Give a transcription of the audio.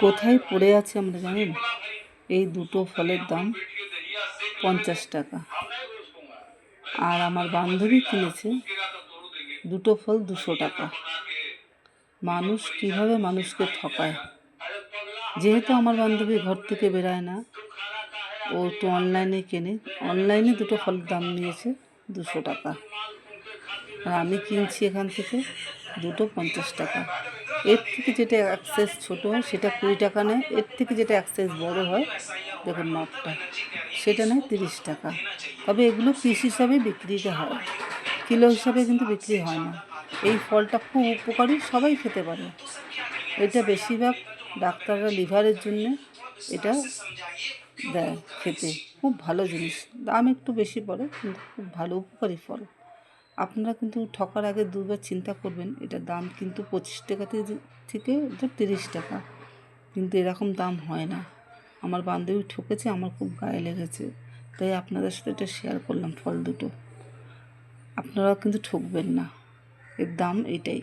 কোথায় পড়ে আছে আমরা জানেন? এই দুটো ফলের দাম পঞ্চাশ টাকা। আর আমার বান্ধবী কিনেছে দুটো ফল দুশো টাকা। মানুষ কীভাবে মানুষকে ঠকায়? যেহেতু আমার বান্ধবী ঘর থেকে বেরায় না, ও তো অনলাইনে কেনে। অনলাইনে দুটো ফলের দাম নিয়েছে দুশো টাকা। আর আমি কিনছি এখান থেকে দুটো পঞ্চাশ টাকা। এর থেকে যেটা অ্যাক্সেস ছোটো হয় সেটা কুড়ি টাকা নেয়। এর থেকে যেটা অ্যাক্সেস বড় হয়, দেখুন মাপটা সেটা নেয় তিরিশ টাকা। তবে এগুলো পিস হিসাবে বিক্রিতে হয়। কিলো হিসাবে কিন্তু বিক্রি হয় না। এই ফলটা খুব উপকারী, সবাই খেতে পারে। এটা বেশিরভাগ ডাক্তাররা লিভারের জন্য এটা দেয় খেতে। খুব ভালো জিনিস। দাম একটু বেশি পড়ে, কিন্তু খুব ভালো, উপকারী ফল। আপনারা কিন্তু ঠকার আগে দুবার চিন্তা করবেন এটা দাম কিন্তু পঁচিশ টাকা থেকে এটা তিরিশ টাকা। কিন্তু এরকম দাম হয় না। আমার বান্ধবী ঠকেছে, আমার খুব গায়ে লেগেছে। তাই আপনাদের সাথে এটা শেয়ার করলাম ফল দুটো। আপনারাও কিন্তু ঠকবেন না। এর দাম এটাই।